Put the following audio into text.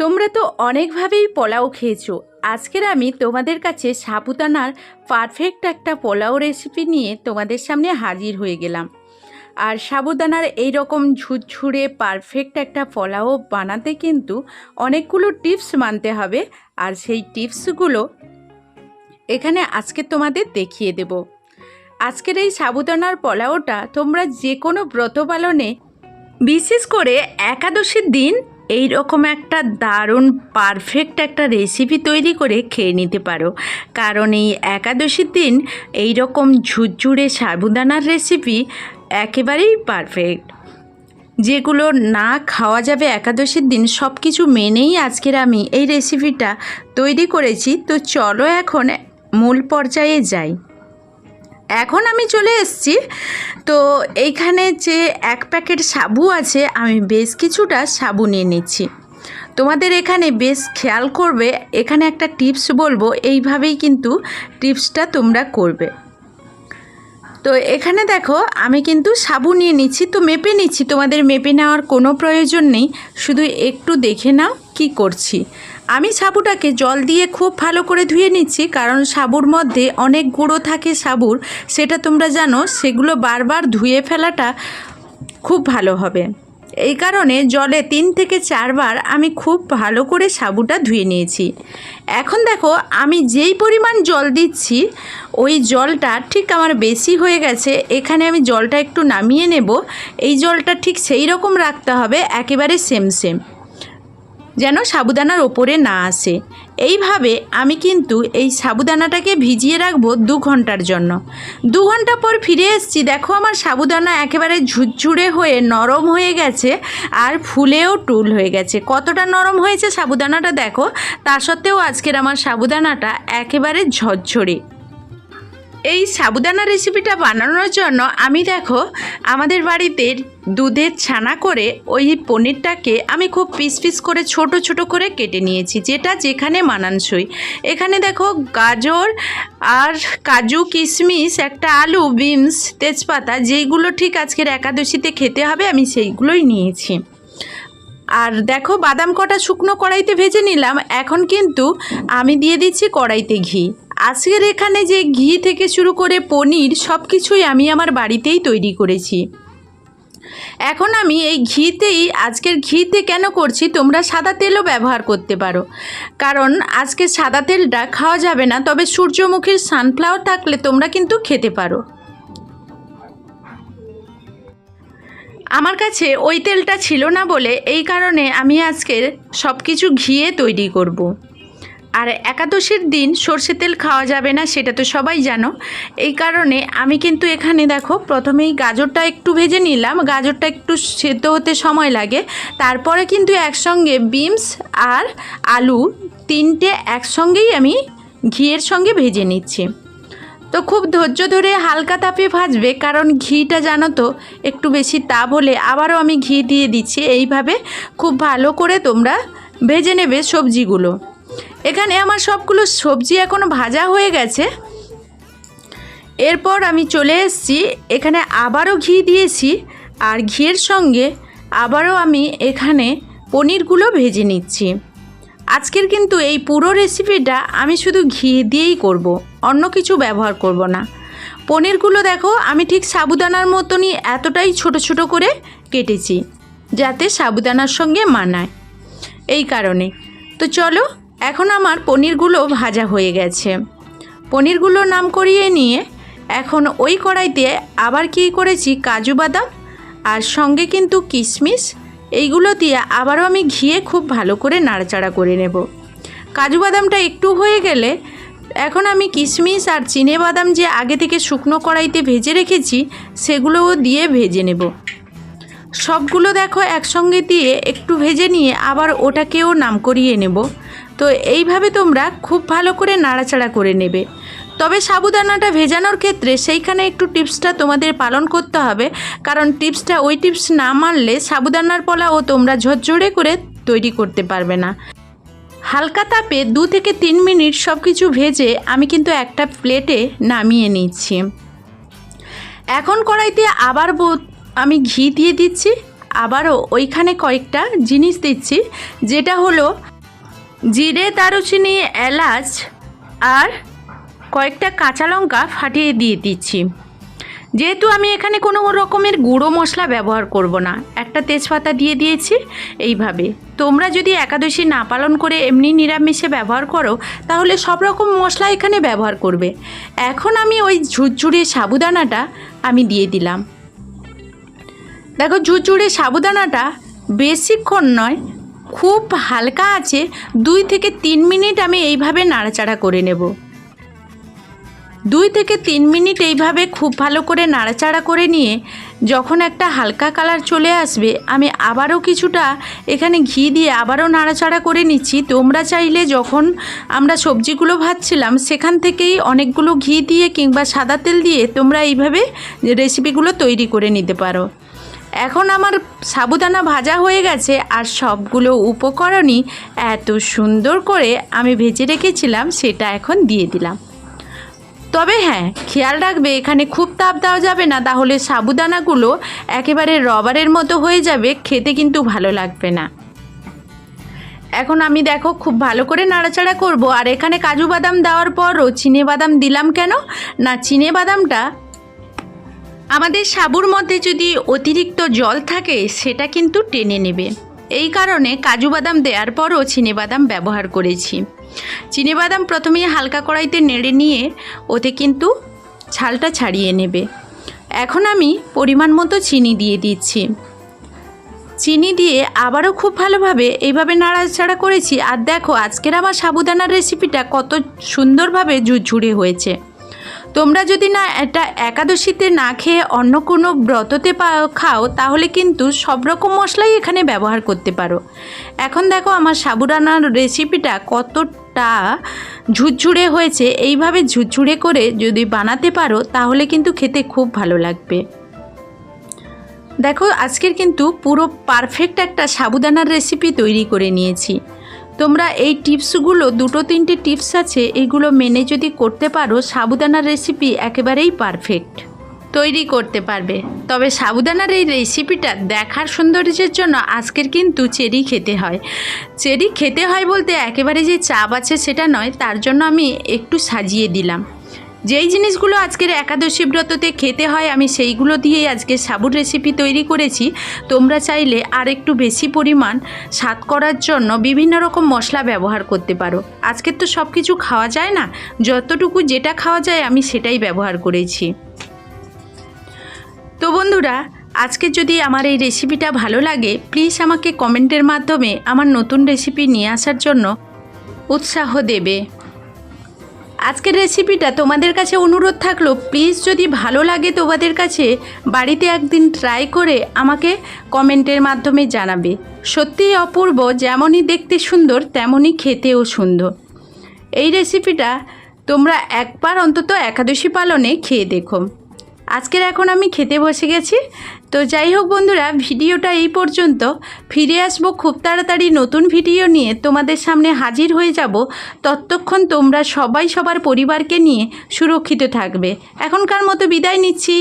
তোমরা তো অনেকভাবেই পোলাও খেয়েছো। আজকের আমি তোমাদের কাছে সাবুদানার পারফেক্ট একটা পোলাও রেসিপি নিয়ে তোমাদের সামনে হাজির হয়ে গেলাম। আর সাবুদানার এই রকম ঝুরঝুরে পারফেক্ট একটা পোলাও বানাতে কিন্তু অনেকগুলো টিপস মানতে হবে। আর সেই টিপসগুলো এখানে আজকে তোমাদের দেখিয়ে দেব। আজকের এই সাবুদানার পোলাওটা তোমরা যে কোনো ব্রত পালনে, বিশেষ করে একাদশীর দিন এই রকম একটা দারুণ পারফেক্ট একটা রেসিপি তৈরি করে খেয়ে নিতে পারো। কারণ এই একাদশীর দিন এই রকম ঝুরঝুরে সাবুদানার রেসিপি একেবারেই পারফেক্ট যেগুলো না খাওয়া যাবে একাদশীর দিন সব কিছু মেনেই আজকের আমি এই রেসিপিটা তৈরি করেছি। তো চলো এখন মূল পর্যায়ে যাই। এখন আমি চলে এসেছি। তো এইখানে যে এক প্যাকেট সাবু আছে, আমি বেশ কিছুটা সাবু নিয়ে নিচ্ছি। তোমাদের এখানে বেশ খেয়াল করবে, এখানে একটা টিপস বলব, এইভাবেই কিন্তু টিপসটা তোমরা করবে। তো এখানে দেখো, আমি কিন্তু সাবু নিয়ে নিচ্ছি, তো মেপে নিচ্ছি, তোমাদের মেপে নেওয়ার কোনো প্রয়োজন নেই। শুধু একটু দেখে নাও কি করছি। আমি সাবুটাকে জল দিয়ে খুব ভালো করে ধুয়ে নিচ্ছি, কারণ সাবুর মধ্যে অনেক গুঁড়ো থাকে সাবুর, সেটা তোমরা জানো, সেগুলো বারবার ধুয়ে ফেলাটা খুব ভালো হবে। এই কারণে জলে তিন থেকে চারবার আমি খুব ভালো করে সাবুটা ধুয়ে নিয়েছি। এখন দেখো, আমি যেই পরিমাণ জল দিচ্ছি, ওই জলটা ঠিক আমার বেশি হয়ে গেছে, এখানে আমি জলটা একটু নামিয়ে নেব। এই জলটা ঠিক সেই রকম রাখতে হবে, একেবারে সেম সেম। যেন সাবুদানার ওপরে না আসে। এইভাবে আমি কিন্তু এই সাবুদানাটাকে ভিজিয়ে রাখব দু ঘণ্টার জন্য। দু ঘণ্টা পর ফিরে এসেছি, দেখো আমার সাবুদানা একেবারে ঝুরঝুরে হয়ে নরম হয়ে গেছে আর ফুলেও টুল হয়ে গেছে। কতটা নরম হয়েছে সাবুদানাটা দেখো। তা সত্ত্বেও আজকের আমার সাবুদানাটা একেবারে ঝরঝরে। এই সাবুদানা রেসিপিটা বানানোর জন্য আমি দেখো, আমাদের বাড়িতে দুধের ছানা করে ওই পনিরটাকে আমি খুব পিস পিস করে ছোট ছোট করে কেটে নিয়েছি, যেটা যেখানে মানানসই। এখানে দেখো গাজর আর কাজু, কিশমিশ, একটা আলু, বিনস, তেজপাতা, যেইগুলো ঠিক আজকের একাদশীতে খেতে হবে, আমি সেইগুলোই নিয়েছি। আর দেখো, বাদাম কটা শুকনো কড়াইতে ভেজে নিলাম, এখন কিন্তু আমি দিয়ে দিচ্ছি কড়াইতে ঘি। আজকের এখানে যে ঘি থেকে শুরু করে পনির সব কিছুই আমি আমার বাড়িতেই তৈরি করেছি। এখন আমি এই ঘিতেই, আজকের ঘিতে কেন করছি তোমরা সাদা তেলও ব্যবহার করতে পারো। কারণ আজকে সাদা তেলটা খাওয়া যাবে না, তবে সূর্যমুখীর সানফ্লাওয়ার থাকলে তোমরা কিন্তু খেতে পারো। আমার কাছে ওই তেলটা ছিল না বলে এই কারণে আমি আজকের সব কিছু ঘিয়ে তৈরি করব। আর একাদশীর দিন সর্ষে তেল খাওয়া যাবে না, সেটা তো সবাই জানো। এই কারণে আমি কিন্তু এখানে দেখো, প্রথমেই গাজরটা একটু ভেজে নিলাম, গাজরটা একটু সেদ্ধ হতে সময় লাগে। তারপরে কিন্তু একসঙ্গে বিমস আর আলু তিনটে একসঙ্গেই আমি ঘিয়ের সঙ্গে ভেজে নিচ্ছি। তো খুব ধৈর্য ধরে হালকা তাপে ভাজবে, কারণ ঘিটা জানো তো, একটু বেশি তাপ হলে আবারও আমি ঘি দিয়ে দিচ্ছি। এইভাবে খুব ভালো করে তোমরা ভেজে নেবে সবজিগুলো। এখানে আমার সবগুলো সবজি এখনও ভাজা হয়ে গেছে। এরপর আমি চলে এসেছি, এখানে আবারও ঘি দিয়েছি আর ঘিয়ের সঙ্গে আবারও আমি এখানে পনিরগুলো ভেজে নিচ্ছি। আজকের কিন্তু এই পুরো রেসিপিটা আমি শুধু ঘি দিয়েই করব। অন্য কিছু ব্যবহার করব না। পনিরগুলো দেখো, আমি ঠিক সাবুদানার মতনই এতটাই ছোট ছোট করে কেটেছি, যাতে সাবুদানার সঙ্গে মানায়। এই কারণে। তো চলো এখন আমার পনিরগুলো ভাজা হয়ে গেছে। পনিরগুলো নাম করিয়ে নিয়ে এখন ওই কড়াইতে আবার কী করেছি? কাজু বাদাম আর সঙ্গে কিন্তু কিশমিশ। এইগুলো দিয়ে আবারও আমি ঘিয়ে খুব ভালো করে নাড়াচাড়া করে নেব। কাজু বাদামটা একটু হয়ে গেলে এখন আমি কিশমিশ আর চিনে বাদাম যে আগে থেকে শুকনো কড়াইতে ভেজে রেখেছি, সেগুলোও দিয়ে ভেজে নেব। সবগুলো দেখো একসঙ্গে দিয়ে একটু ভেজে নিয়ে আবার ওটাকেও নাম করিয়ে নেব। তো এইভাবে তোমরা খুব ভালো করে নাড়াচাড়া করে নেবে। তবে সাবুদানাটা ভেজানোর ক্ষেত্রে সেইখানে একটু টিপসটা তোমাদের পালন করতে হবে, কারণ টিপসটা ওই টিপস না মানলে সাবুদানার পোলাও তোমরা ঝরঝরে করে তৈরি করতে পারবে না। হালকা তাপে দু থেকে তিন মিনিট সব কিছু ভেজে আমি কিন্তু একটা প্লেটে নামিয়ে নিচ্ছি। এখন কড়াইতে আবার আমি ঘি দিয়ে দিচ্ছি, আবারও ওইখানে কয়েকটা জিনিস দিচ্ছি, যেটা হলো জিরে, দারুচিনি, এলাচ আর কয়েকটা কাঁচা লঙ্কা ফাটিয়ে দিয়ে দিচ্ছি। যেহেতু আমি এখানে কোনো রকমের গুঁড়ো মশলা ব্যবহার করব না, একটা তেজপাতা দিয়ে দিয়েছি এইভাবে। তোমরা যদি একাদশী না পালন করে এমনি নিরামিষে ব্যবহার করো, তাহলে সব রকম মশলা এখানে ব্যবহার করবে। এখন আমি ওই ঝুরঝুরে সাবুদানাটা আমি দিয়ে দিলাম। দেখো, ঝুরঝুরে সাবুদানাটা বেশিক্ষণ নয় খুব হালকা আছে, দুই থেকে তিন মিনিট আমি এইভাবে নাড়াচাড়া করে নেব। দুই থেকে তিন মিনিট এইভাবে খুব ভালো করে নাড়াচাড়া করে নিয়ে যখন একটা হালকা কালার চলে আসবে, আমি আবারও কিছুটা এখানে ঘি দিয়ে আবারও নাড়াচাড়া করে নিচ্ছি। তোমরা চাইলে যখন আমরা সবজিগুলো ভাজছিলাম, সেখান থেকেই অনেকগুলো ঘি দিয়ে কিংবা সাদা তেল দিয়ে তোমরা এইভাবে রেসিপিগুলো তৈরি করে নিতে পারো। এখন আমার সাবুদানা ভাজা হয়ে গেছে আর সবগুলো উপকরণই এত সুন্দর করে আমি ভেজে রেখেছিলাম, সেটা এখন দিয়ে দিলাম। তবে হ্যাঁ খেয়াল রাখবে, এখানে খুব তাপ দেওয়া যাবে না, তাহলে সাবুদানাগুলো একেবারে রবারের মতো হয়ে যাবে, খেতে কিন্তু ভালো লাগবে না। এখন আমি দেখো খুব ভালো করে নাড়াচাড়া করব, আর এখানে কাজু বাদাম দেওয়ার পরও চিনে বাদাম দিলাম কেন? না, চিনে বাদামটা আমাদের সাবুর মধ্যে যদি অতিরিক্ত জল থাকে, সেটা কিন্তু টেনে নেবে। এই কারণে কাজু বাদাম দেওয়ার পরও বাদাম ব্যবহার করেছি। বাদাম প্রথমেই হালকা কড়াইতে নেড়ে নিয়ে ওতে কিন্তু ছালটা ছাড়িয়ে নেবে। এখন আমি পরিমাণ মতো চিনি দিয়ে দিচ্ছি। চিনি দিয়ে আবারও খুব ভালোভাবে এইভাবে নাড়াচাড়া করেছি। আর দেখো, আজকের আমার সাবুদানার রেসিপিটা কত সুন্দরভাবে ঝুরঝুরে হয়েছে। তোমরা যদি না এটা একাদশীতে না খেয়ে অন্য কোনো ব্রততে খাও, তাহলে কিন্তু সব রকম মশলাই এখানে ব্যবহার করতে পারো। এখন দেখো আমার সাবুদানার রেসিপিটা কতটা ঝুরঝুরে হয়েছে। এইভাবে ঝুরঝুরে করে যদি বানাতে পারো, তাহলে কিন্তু খেতে খুব ভালো লাগবে। দেখো, আজকের কিন্তু পুরো পারফেক্ট একটা সাবুদানার রেসিপি তৈরি করে নিয়েছি। তোমরা এই টিপসগুলো, দুটো তিনটে টিপস আছে, এগুলো মেনে যদি করতে পারো, সাবুদানার রেসিপি একেবারেই পারফেক্ট তৈরি করতে পারবে। তবে সাবুদানার এই রেসিপিটা দেখার সৌন্দর্যের জন্য আজকের কিন্তু চেরি খেতে হয়। চেরি খেতে হয় বলতে একেবারে যে চাপ আছে সেটা নয়, তার জন্য আমি একটু সাজিয়ে দিলাম। যেই জিনিসগুলো আজকের একাদশী ব্রততে খেতে হয়, আমি সেইগুলো দিয়েই আজকে সাবুর রেসিপি তৈরি করেছি। তোমরা চাইলে আর একটু বেশি পরিমাণ স্বাদ করার জন্য বিভিন্ন রকম মশলা ব্যবহার করতে পারো। আজকের তো সব কিছু খাওয়া যায় না, যতটুকু যেটা খাওয়া যায় আমি সেটাই ব্যবহার করেছি। তো বন্ধুরা, আজকে যদি আমার এই রেসিপিটা ভালো লাগে প্লিজ আমাকে কমেন্টের মাধ্যমে আমার নতুন রেসিপি নিয়ে আসার জন্য উৎসাহ দেবে। আজকের রেসিপিটা তোমাদের কাছে অনুরোধ থাকল প্লিজ যদি ভালো লাগে তোমাদের কাছে, বাড়িতে একদিন ট্রাই করে আমাকে কমেন্টের মাধ্যমে জানাবে। সত্যিই অপূর্ব, যেমনই দেখতে সুন্দর, তেমনই খেতেও সুন্দর। এই রেসিপিটা তোমরা একবার অন্তত একাদশী পালনে খেয়ে দেখো। আজকের এখন আমি খেতে বসে গেছি। তো যাই হোক বন্ধুরা, ভিডিওটা এই পর্যন্ত। ফিরে আসব খুব তাড়াতাড়ি নতুন ভিডিও নিয়ে। তোমাদের সামনে হাজির হয়ে যাব। ততক্ষণ তোমরা সবাই সবার পরিবারকে নিয়ে সুরক্ষিত থাকবে। এখনকার মতো বিদায় নিচ্ছি।